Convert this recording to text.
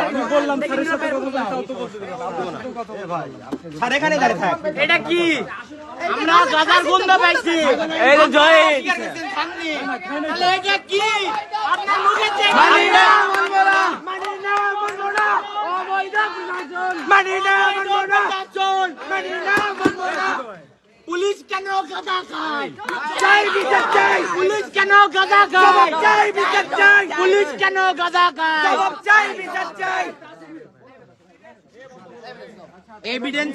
আমি বললাম স্যারের সাথে কথা বলতে ভাই স্যার এখানে দাঁড়িয়ে থাক। এটা কি? আমরা গাজার গন্ধ পাইছি। এই যে জয়। তাহলে এটা কি? আপনার মুখে মানি না, না। মানি না বলব না। অবৈধ প্রশাসন মানি না, বলব না। প্রশাসন মানি না না। পুলিশ কেন গাদা খায়? চাই বিচার চাই। পুলিশ কেন গাদা খায়? চাই বিচার চাই। পুলিশ কেন গাদা খায়? চাই বিচার চাই। এভিডেন্স